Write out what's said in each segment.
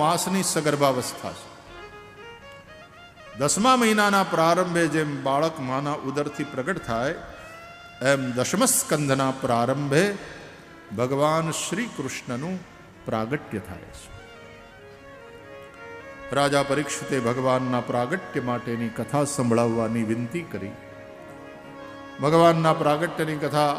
માસની સગર્ભાવસ્થા છે. દસમા મહિનાના પ્રારંભે જેમ બાળક માના ઉદરથી પ્રગટ થાય, એમ દશમ સ્કંદના પ્રારંભે ભગવાન શ્રી કૃષ્ણનું પ્રાગટ્ય થાય છે. રાજા પરીક્ષિતે ભગવાનના પ્રાગટ્ય માટેની કથા સંભળાવવાની વિનંતી કરી. ભગવાનના પ્રાગટ્યની કથા,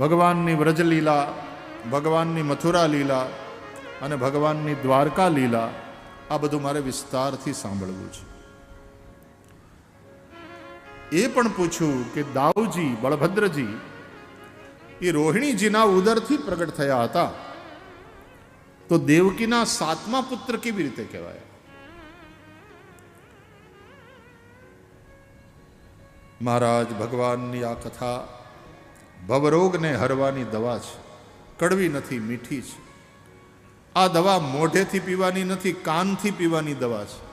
ભગવાનની વ્રજલીલા, ભગવાનની મથુરા લીલા અને ભગવાનની દ્વારકા લીલા આ બધું મારે વિસ્તારથી સાંભળવું છે. એ પણ પૂછ્યું કે દાઉજી, બળભદ્રજી, એ રોહિણીજીના ઉદરથી પ્રગટ થયા હતા. તો દેવકીના સાતમા પુત્ર કેવી રીતે કહેવાય? મહારાજ, ભગવાનની આ કથા ભવરોગને હરવાની દવા છે. કડવી નથી, મીઠી છે. આ દવા મોઢેથી પીવાની નથી, કાનથી પીવાની દવા છે.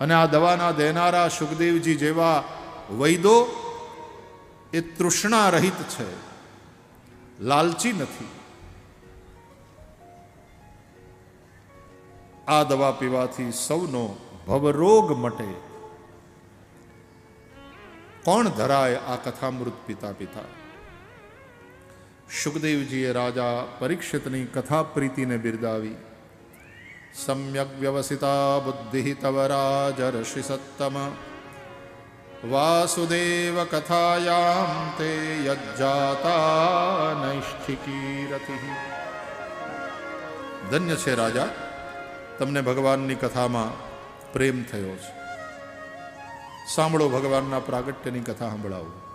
અને આ દવાના દેનારા સુખદેવજી જેવા વૈદો એ તૃષ્ણા રહિત છે. લાલચી નથી. આ દવા પીવાથી સૌનો ભવરોગ મટે. કોણ ધરાય આ કથામૃત પિતા પિતા સુખદેવજીએ રાજા પરીક્ષિતની કથા પ્રીતિને બિરદાવી સમ્યક વ્યવસિતા બુદ્ધિ તવ રાજ ઋષિ સત્તમ વાસુદેવ કથાયામ તે યજ્જાતા નૈષ્ઠિકી રતિ ધન્ય છે રાજા તમને ભગવાનની કથામાં પ્રેમ થયો છે સાંભળો ભગવાનના પ્રાગટ્યની કથા સંભળાવો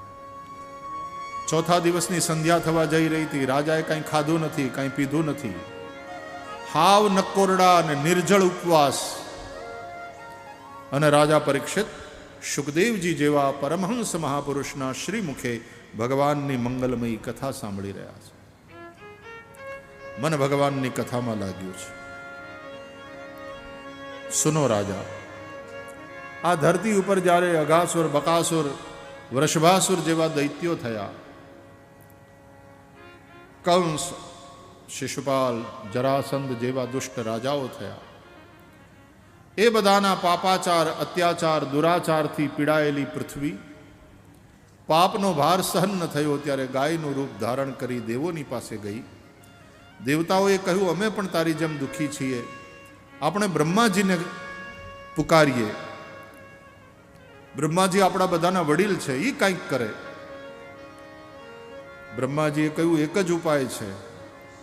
ચોથા દિવસની સંધ્યા થવા જઈ રહી હતી. રાજાએ કાંઈ ખાધું નથી, કાંઈ પીધું નથી. હાવ નકોરડા અને નિર્જળ ઉપવાસ. અને રાજા પરીક્ષિત સુખદેવજી જેવા પરમહંસ મહાપુરુષના શ્રીમુખે ભગવાનની મંગલમયી કથા સાંભળી રહ્યા છે. મને ભગવાનની કથામાં લાગ્યું છે. સુનો રાજા, આ ધરતી ઉપર જ્યારે અઘાસુર બકાસુર, વૃષભાસુર જેવા દૈત્યો થયા કંસ શિશુપાલ જરાસંધ જેવા દુષ્ટ રાજાઓ થયા. એ બધાના પાપાચાર, અત્યાચાર, દુરાચારથી પીડાયેલી પૃથ્વી, પાપનો ભાર સહન ન થયો ત્યારે ગાયનું રૂપ ધારણ કરી દેવોની પાસે ગઈ. દેવતાઓએ કહ્યું, અમે પણ તારી જેમ દુઃખી છીએ. આપણે બ્રહ્માજીને પુકારીએ. બ્રહ્માજી આપણા બધાના વડીલ છે એ કંઈક કરે. બ્રહ્માજીએ કહ્યું, એક જ ઉપાય છે.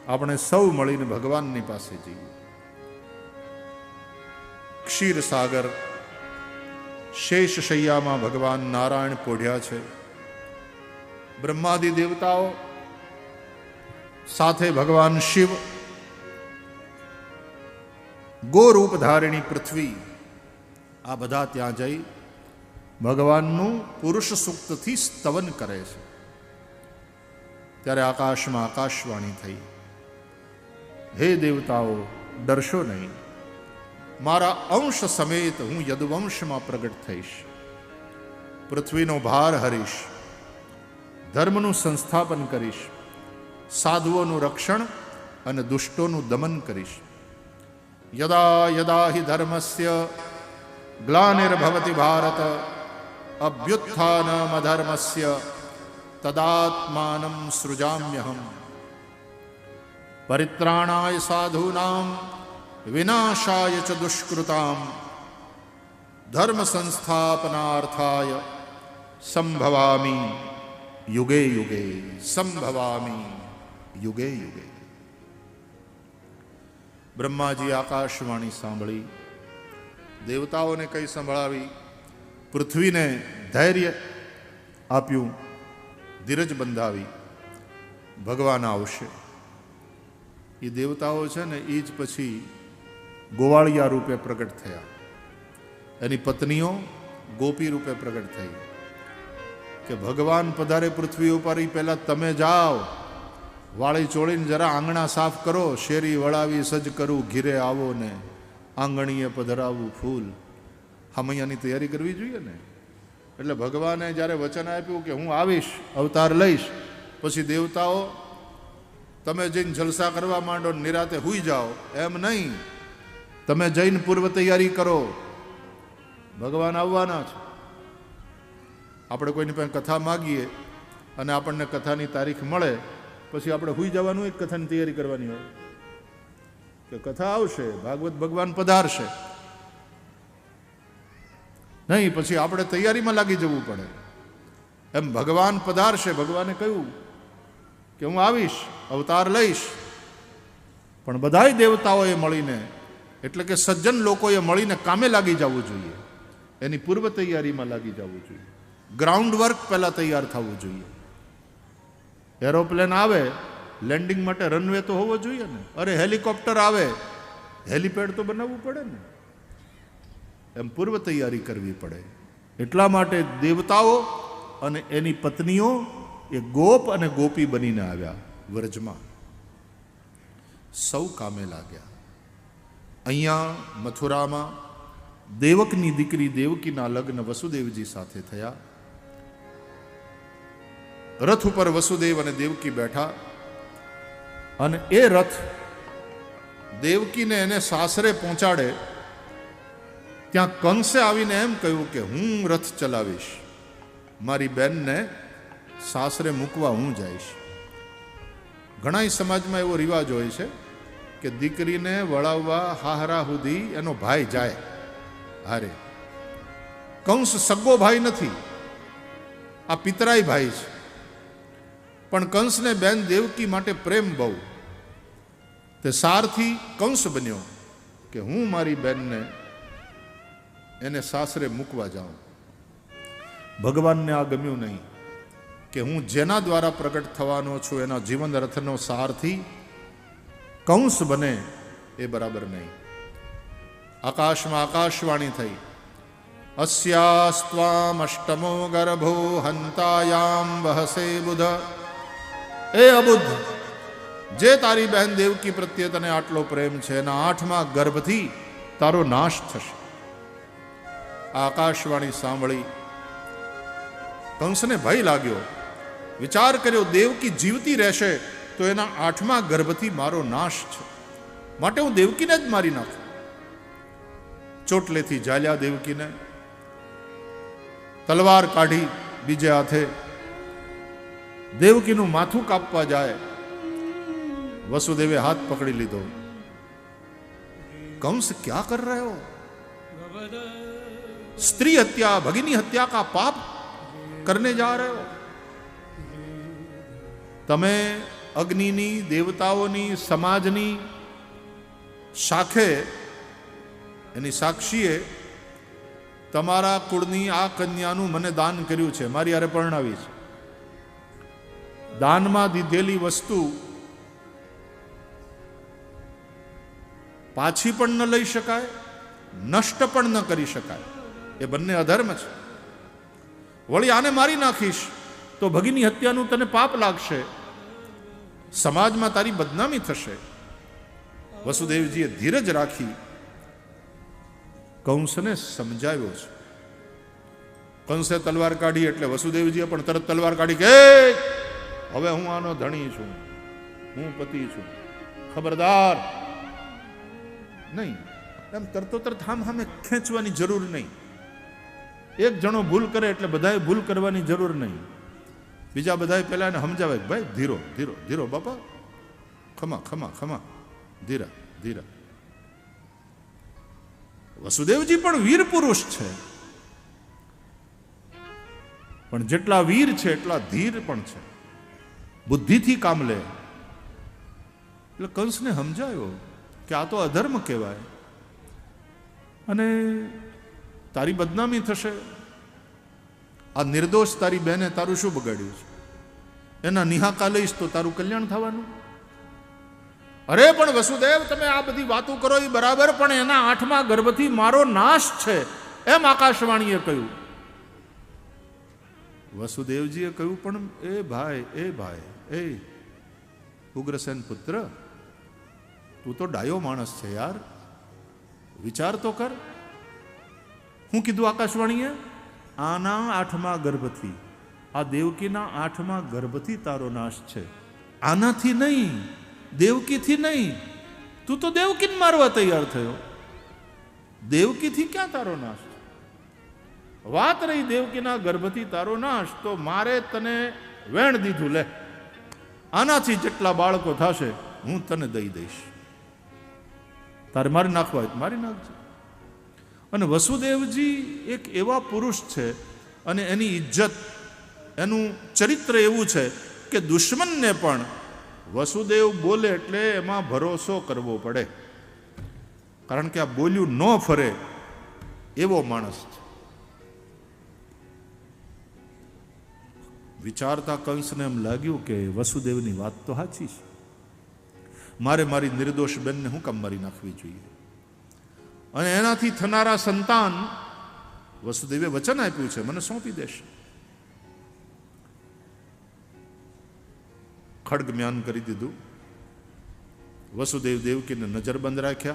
આપણે સૌ મળીને ભગવાનની પાસે જઈએ. ક્ષીર શેષ શૈયામાં ભગવાન નારાયણ પોઢ્યા છે. બ્રહ્માદિ દેવતાઓ સાથે ભગવાન શિવ ગોરૂપ ધારિણી પૃથ્વી, આ બધા ત્યાં જઈ ભગવાનનું પુરુષ સૂક્તથી સ્તવન કરે છે. ત્યારે આકાશમાં આકાશવાણી થઈ. હે દેવતાઓ, ડરશો નહીં. મારા અંશ સમેત હું યદુવંશમાં પ્રગટ થઈશ. પૃથ્વીનો ભાર હરીશ. ધર્મનું સંસ્થાપન કરીશ. સાધુઓનું રક્ષણ અને દુષ્ટોનું દમન કરીશ. યદા યદા હિ ધર્મસ્ય ગ્લાનિર્ભવતિ ભારત. અભ્યુત્થાનમધર્મસ્ય તદાત્માનમ સૃજામ્યહમ પરિત્રાણાય સાધૂનામ વિનાશાય ચ દુષ્કૃતામ ધર્મ સંસ્થાપનાર્થાય સંભવામી યુગે યુગે સંભવામી યુગે યુગે બ્રહ્માજી આકાશવાણી સાંભળી દેવતાઓને કઈ સંભળાવી પૃથ્વીને ધૈર્ય આપ્યું ધીરજ બંધાવી ભગવાન આવશે. એ દેવતાઓ છે ને એ જ પછી ગોવાળિયા રૂપે પ્રગટ થયા. એની પત્નીઓ ગોપી રૂપે પ્રગટ થઈ. કે ભગવાન પધારે પૃથ્વી ઉપર પહેલાં તમે જાઓ, વાળી ચોળીને જરા આંગણા સાફ કરો, શેરી વળાવી સજ કરું, ઘીરે આવો ને, આંગણીએ પધરાવું ફૂલ. હમૈયાની તૈયારી કરવી જોઈએ ને? એટલે ભગવાને જ્યારે વચન આપ્યું કે હું આવીશ, અવતાર લઈશ, પછી દેવતાઓ, તમે જઈને જલસા કરવા માંડો નિરાતે હુઈ જાઓ, એમ નહીં. તમે જઈને પૂર્વ તૈયારી કરો. ભગવાન આવવાના છે. આપણે કોઈની પાસે કથા માગીએ અને આપણને કથાની તારીખ મળે, પછી આપણે હુઈ જવાનું એક કથાની તૈયારી કરવાની હોય. કે કથા આવશે, ભાગવત ભગવાન પધારશે. નહીં, પછી આપણે તૈયારીમાં લાગી જવું પડે. એમ ભગવાન પધારશે. ભગવાને કહ્યું કે હું આવીશ, અવતાર લઈશ. પણ બધાય દેવતાઓએ મળીને, એટલે કે સજ્જન લોકોએ મળીને કામે લાગી જવું જોઈએ. એની પૂર્વ તૈયારીમાં લાગી જવું જોઈએ. ગ્રાઉન્ડ વર્ક પહેલાં તૈયાર થવું જોઈએ. એરોપ્લેન આવે, લેન્ડિંગ માટે રનવે તો હોવો જોઈએ ને. અરે હેલિકોપ્ટર આવે, હેલિપેડ તો બનાવવું પડે ને. એમ પૂર્વ તૈયારી કરવી પડે. એટલા માટે દેવતાઓ અને એની પત્નીઓ એ ગોપ અને ગોપી બનીને આવ્યા વ્રજમાં. સૌ કામે લાગ્યા. અહીંયા મથુરામાં દેવકની દીકરી દેવકીના લગ્ન વસુદેવજી સાથે થયા. રથ ઉપર વસુદેવ અને દેવકી બેઠા. અને એ રથ દેવકીને એને સાસરે પહોંચાડે ત્યાં કંસે આવીને એમ કહ્યું કે હું રથ ચલાવીશ. મારી બેનને સાસરે મૂકવા હું જઈશ. ઘણા સમાજમાં એવો રિવાજ હોય છે કે દીકરીને વળાવવા હાહરા સુધી એનો ભાઈ જાય. હારે. કંસ સગો ભાઈ નથી. આ પિતરાઈ ભાઈ છે. પણ કંસને બેન દેવકી માટે પ્રેમ બહુ. તે સારથી કંસ બન્યો કે હું મારી બેનને એને સાસરે મૂકવા જાઉં. ભગવાનને આ ગમ્યું નહીં કે હું જેના દ્વારા પ્રગટ થવાનો છું એના જીવન રથનો સારથી કંસ બને એ બરાબર નહીં. આકાશમાં આકાશવાણી થઈ. અસ્યાસ્ત્વામ અષ્ટમો ગર્ભો હંતાયામ વહસે બુધ. એ અબુદ્ધ જે તારી બહેન દેવકી પ્રત્યે તને આટલો પ્રેમ છે એના આઠમા ગર્ભથી તારો નાશ થશે. આકાશવાણી સાંભળી. કંસને ભય લાગ્યો. વિચાર કર્યો, દેવકી જીવતી રહેશે તો એના આઠમા ગર્ભથી મારો નાશ છે. માટે હું દેવકીને જ મારી નાખું. ચોટલેથી જાલ્યા દેવકીને. તલવાર કાઢી બીજે હાથે. દેવકીનું માથું કાપવા જાય. વસુદેવે હાથ પકડી લીધો. કંસ ક્યાં કર રહ્યો? स्त्री हत्या भगिनी हत्या का पाप करने जा रहे हो તમે અગ્નિની દેવતાઓની સમાજની શાખે એની સાક્ષીએ તમારા કુળની આ કન્યાનું મને દાન કર્યું છે મારી હારે પરણાવી છે દાનમાં દીધેલી વસ્તુ પાછી પણ ન લઈ શકાય નષ્ટ પણ ન કરી શકાય એ બંને અધર્મ છે. વળી આને મારી નાખીશ તો ભગીની હત્યાનું તને પાપ લાગશે. સમાજમાં તારી બદનામી થશે. વસુદેવજીએ ધીરજ રાખી કંસને સમજાવ્યો છે. કંસે તલવાર કાઢી એટલે વસુદેવજીએ પણ તરત તલવાર કાઢી કે હવે હું આનો ધણી છું. હું પતિ છું. ખબરદાર. નહીં. એમ તરતો તરત હામ હામે ખેંચવાની જરૂર નહીં. એક જણો ભૂલ કરે એટલે બધાએ ભૂલ કરવાની જરૂર નહીં. બીજા બધાએ પહેલા એને સમજાવે ભાઈ ધીરો ધીરો ધીરો બાપા. ખમા ખમા ખમા. ધીરા ધીરા. વસુદેવજી પણ વીર પુરુષ છે. પણ જેટલા વીર છે, એટલા ધીર પણ છે. બુદ્ધિથી કામ લે. એટલે કંસને સમજાયો કે આ તો અધર્મ કહેવાય. અને તારી બદનામી થશે. આ નિર્દોષ તારી બહેને તારું શું બગાડ્યું છે? એના નિહાકા લઈશ તો તારું કલ્યાણ થવાનું. અરે પણ વસુદેવ, તમે આ બધી વાતો કરો એ બરાબર, પણ એના આઠમા ગર્ભથી મારો નાશ છે, એમ આકાશવાણીએ કહ્યું. વસુદેવજીએ કહ્યું, પણ એ ભાઈ એ ભાઈ, એ ઉગ્રસેન પુત્ર, તું તો ડાયો માણસ છે યાર. વિચાર તો કર. હું કીધું આકાશવાણીએ? આના આઠમા ગર્ભથી. આ દેવકીના આઠમા ગર્ભથી તારો નાશ છે. આનાથી નહીં, દેવકીથી નહીં. તું તો દેવકીને મારવા તૈયાર થયો. દેવકીથી ક્યાં તારો નાશ વાત રહી દેવકીના ગર્ભથી તારો નાશ, તો મારે તને વેણ દીધું, લે. આનાથી જેટલા બાળકો થશે, હું તને દઈ દઈશ. તારે મારી નાખવા મારી નાખજે. અને વસુદેવજી એક એવા પુરુષ છે અને એની ઇજ્જત, એનું ચરિત્ર એવું છે કે દુશ્મનને પણ વસુદેવ બોલે એટલે એમાં ભરોસો કરવો પડે. કારણ કે આ બોલ્યું ન ફરે એવો માણસ છે. વિચારતા કંસને એમ લાગ્યું કે વસુદેવની વાત તો સાચી છે. મારે મારી નિર્દોષ બેનને હું કામ મારી નાખવી જોઈએ? અને એનાથી થનારા સંતાન વસુદેવે વચન આપ્યું છે, મને સોંપી દેશે. ખડગ મ્યાન કરી દીધું. વસુદેવ દેવકીને નજરબંધ રાખ્યા.